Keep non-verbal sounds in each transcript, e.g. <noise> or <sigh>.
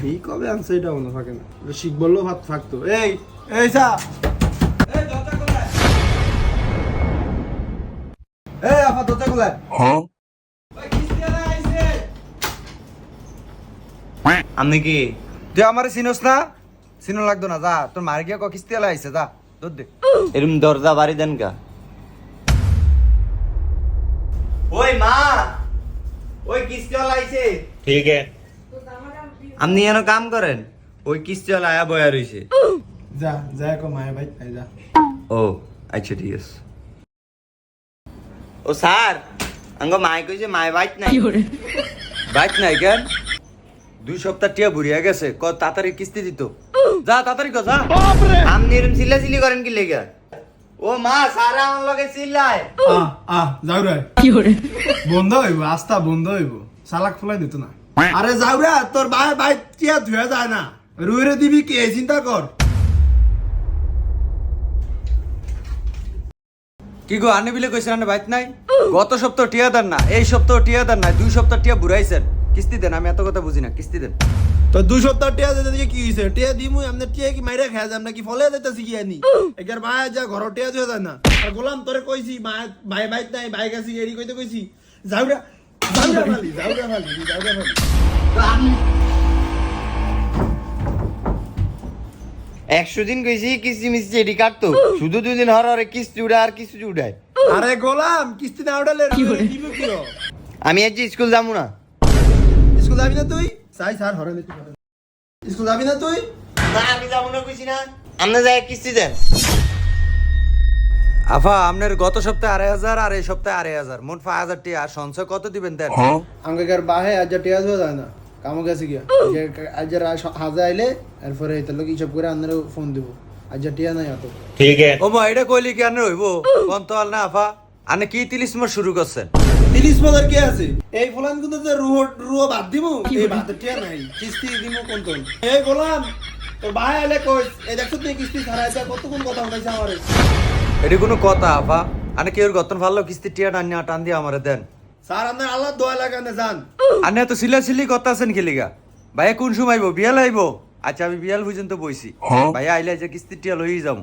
হি কবে আনছে এটা মনে থাকে না। শিখ বললেও ভাত থাকতো। এই এই যা হ্যাঁ? <laughs> কি? তুই আমার চিনোস না? চিনো লাগতো না যা। তোর মার গিয়ে কিস্তি যা। দর দে। দেন কা ওই মা ওই ঠিক আপনি এনে কাম করেন? ওই কিস্তিওয়ালা আয়া বয়া রইছে। যা যা কো মায়ের ভাই তাই যা। ও আচ্ছা ঠিক আছে। ও স্যার আঙ্গ মাই কইছে মাই বাইক নাই। বাইক নাই কেন? দুই সপ্তাহ টিয়া বুড়িয়া গেছে ক তাড়াতাড়ি কিস্তি দিত? যা তাড়াতাড়ি ক যা। আপনি এরম চিল্লাচিল্লি করেন কি লেগে? ও মা স্যার আমার লগে চিল্লায়। আহ আহ যাও রে। বন্ধ হইব আস্তা বন্ধ হইব। সালাক ফুলাই দিত না। আরে যাও রে তোর ভাই ভাই টিয়া ধুয়ে যায় না। রুইরে দিবি কে চিন্তা কর। কি গো আনে বিলে কইছেন আনে বাইক নাই? গত সপ্তাহ টিয়া দেন না এই সপ্তাহ টিয়া দেন না দুই সপ্তাহ টিয়া বুড়াইছেন। কিস্তি দেন আমি এত কথা বুঝি না কিস্তি দেন। তো দুই সপ্তাহ টিয়া দিতে দিয়ে কি হইছে? টিয়া দিমু আমনে টিয়া কি মাইরা খায় আমরা কি ফলে দিতেছি কি আনি? এগার ভাই যা ঘর টিয়া ধুয়ে যায় না। আর গোলাম তোরে কইছি ভাই ভাই ভাই নাই ভাই গেছি এডি কইতে কইছি। যাও একশো দিন কইছি কিস্তি মিস্তি এটি কাটতো শুধু দুই দিন হর হরে কিস্তি উড়ায় আর কিস্তি উড়ায়। আরে গোলাম কিস্তি না উঠালে আমি আজ স্কুল যাব না। স্কুল যাবি না তুই? সাই স্যার হরে স্কুল যাবি না তুই? না আমি যাব না কইছি না। আপনি যাই কিস্তি দেন। আফা আপনার গত সপ্তাহে আড়াই হাজার আর এই সপ্তাহে আড়াই হাজার। মোট পাঁচ হাজার টি আর সঞ্চয় কত দিবেন দেন? হ্যাঁ। আমাকে বাহে হাজার টি আসবে যায় না। গেছে গিয়া। আজ হাজার আইলে এরপরে করে আপনার ফোন দিব। টিয়া নাই অত। ঠিক আছে। ও মা এটা কইলি কি হইব? কোন তো না আফা। আনে কি তিলিশ মাস শুরু করছেন? তিলিশ মাসের কি আছে? এই ফলান কিন্তু যে রুহ রুহ বাদ দিব? বাদ টিয়া নাই। কিস্তি দিব কোন কোন এই ফলান তোর ভাই আইলে কইস এই দেখছ তুই কিস্তি ছাড়াইছে কথা উঠাইছে আমারে? এটি কোনো কথা আফা আনে কি ওর গতন ভালো কিস্তি টিয়া টান টান দিয়ে আমারে দেন। স্যার আপনার আল্লাহ দোয়া লাগানে যান আনে তো সিলা সিলি কথা আছেন কি লিগা? ভাইয়া কোন সময় আইবো? বিয়াল আইবো? আচ্ছা আমি বিয়াল পর্যন্ত বইছি। ভাইয়া আইলে যে কিস্তি টিয়া লই যাম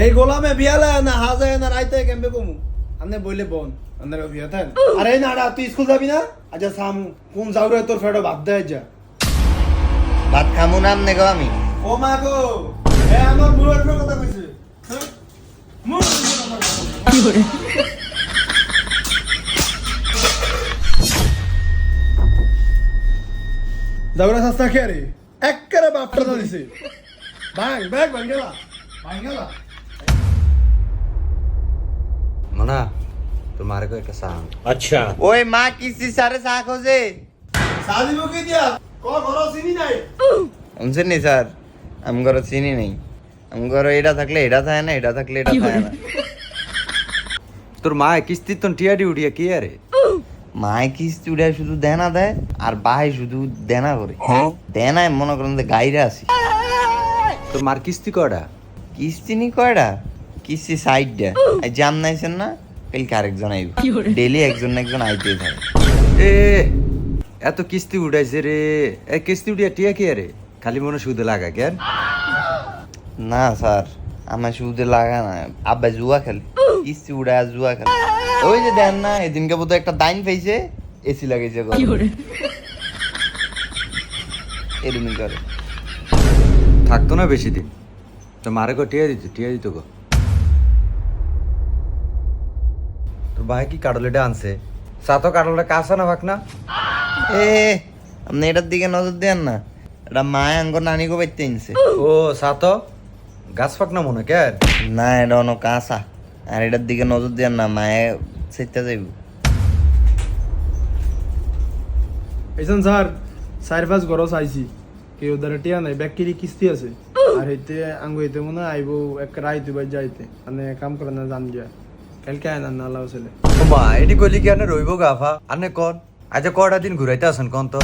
এই গোলামে বিয়ালে না হাজায় না রাইতে কেমবে কমু? আনে বইলে বোন আন্দার বিয়া থান আরে না তুই স্কুল যাবি না? আচ্ছা সাম কোন যাও রে তোর ফেডো বাদ দেয় যা ভাত খামু না আপনি গো আমি? ও মা গো এ আমার মুরুর কথা কইছে হ্যাঁ? মুরুর কথা যাওরা সস্তা কে রে একবারে বাপটা তো দিছে ভাঙ ব্যাগ ভাঙ গেলা ভাঙ গেলা মনা তোর মারে কো একটা সাং अच्छा ওই মা কিস্তি সারে চা খোঁজে সাদি মুখে দিয়া ক ঘর চিনি নাই শুনছেন নি স্যার আমি ঘর চিনি নেই আমি ঘর এটা থাকলে এটা থাকে না এটা থাকলে এটা থাকে না তোর মা কিস্তি তো টিয়া ডি উঠিয়া কি আরে? মায় কিস্তি উড়ায় শুধু দেনা দেয় আর বাই শুধু দেনা করে। দেনায় মনে করেন যে গাইরে আসি তোর মার কিস্তি কয়টা কিস্তি নি কয়টা কিস্তি সাইডটা জাম নাইছেন না? কালকে আরেকজন আইব। ডেলি একজন না একজন আইতেই থাকে। এ এত কিস্তি উঠাইছে রে। এ কিস্তি উঠিয়া টিয়া কি আরে? খালি মনে সুদে লাগা কেন? না স্যার। আমার শুধু লাগা না। আব্বা জুয়া খেলে। কিস্তি উড়ায় জুয়া খেলে। ওই যে দেন না এদিনকে বোধহয় একটা দাইন পাইছে এসি লাগাইছে। এরমই করে? থাকতো না বেশি দিন। তো মারে কো টিয়া দিত টিয়া দিত গো তোর ভাই কি কাটলেটা আনছে? সাতো কাটলটা কাঁচা না ভাগ না এ আপনি এটার দিকে নজর দেন না। এটা মায় আঙ্গ নানিকে বাইতে আনছে। ও সাতো? গাছ ফাক না মনে কেন না এটা অন্য কাঁচা। আর এটার দিকে নজর দেন না মায়ে সেটা যাইব। এইজন স্যার চার পাঁচ ঘর চাইছি। কেউ দ্বারা টিয়া নাই ব্যাকটেরি কিস্তি আছে। আর হইতে আঙ্গ হইতে মনে আইবো এক রাইতে বাই যাইতে। মানে কাম করে না জান গিয়া কালকে আয় না না আল্লাহ ছেলে। ও এটি কইলি কি আনে রইব গা আফা? আনে কন? আচ্ছা কটা দিন ঘুরাইতে আসেন কন তো?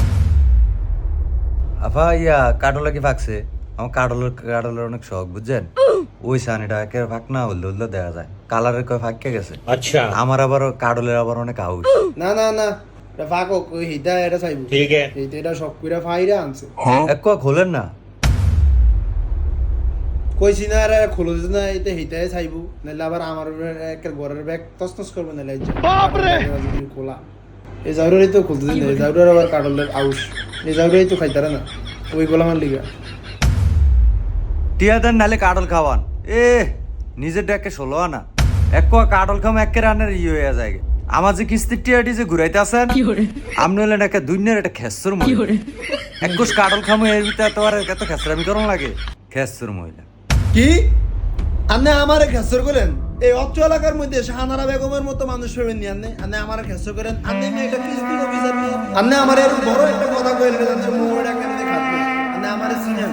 আফা ইয়া কাটলা কি ফাকছে আমার কাডলের কাডলের অনেক শখ বুঝছেন? ওই সানিটা একে ফাঁক না হলে হলে যায়। কালারের কয়ে ফাঁকে গেছে? আচ্ছা। আমার আবার কাডলের আবার অনেক আউট না না না। ফাঁক হিতা এটা ঠিক আছে। এটা সব কইরা আনছে। হ্যাঁ। এক খোলেন না। না এটা আবার আমার একের ঘরের ব্যাগ তসনস করব নাহলে বাপ রে খোলা। এই জাউরেরই তো খুলতে এই জাউরের আবার কাডলের আউশ। এই জাউরেরই তো খাইতারা না। ওই গোলামার লিগা। টিয়া দেন নালে কাটল খাওয়ান। এ নিজের ডেকে ষোলো আনা। এক কোয়া কাটল খাম একে রানের ইয়ে হয়ে যায়। আমার যে কিস্তির টিয়াটি যে ঘুরাইতে আসেন আপনি হলেন একটা দুনিয়ার একটা খেসর মহিলা। এক কোষ কাটল খামো এর ভিতরে তোমার এত খেসরামি করন লাগে। খেসর মহিলা। কি? আপনি আমারে খেসর করেন? এই অত্র এলাকার মধ্যে শাহানারা বেগমের মতো মানুষ পাবেন নি আপনি আপনি আমারে খেসর করেন? আপনি একটা কিস্তি অফিসার আপনি আমার এরকম বড় একটা কথা কইলেন আপনি মোড় খাবেন আপনি আমারে চিনেন।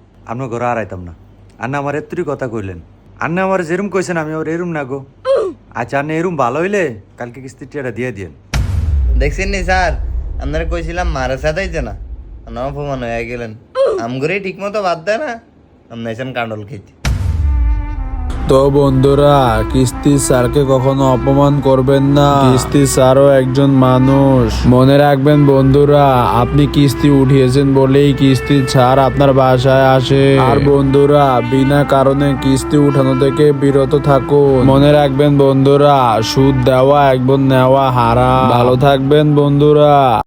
আপনার ঘরে আর আইতাম না। আন্না আমার এত্রি কথা কইলেন। আন্না আমার যেরম কইছেন আমি ওর এরুম না গো। আচ্ছা আন্না এরুম ভালো হইলে কালকে কিস্তির টিয়াটা দিয়ে দিয়েন। দেখছেন নি স্যার? আপনারা কইছিলাম মারা সাদাইতে না। আপনার অপমান হয়ে গেলেন। আমগুলোই ঠিক মতো বাদ দেয় না। আপনি খেয়েছি খেতে। তো বন্ধুরা, কিস্তি স্যারকে কখনো অপমান করবেন না। কিস্তি স্যারও একজন মানুষ। মনে রাখবেন বন্ধুরা, আপনি কিস্তি উঠিয়েছেন বলেই কিস্তি ছাড় আপনার বাসায় আসে। আর বন্ধুরা, বিনা কারণে কিস্তি উঠানো থেকে বিরত থাকুন। মনে রাখবেন বন্ধুরা, সুদ দেওয়া একবার নেওয়া হারা ভালো থাকবেন বন্ধুরা।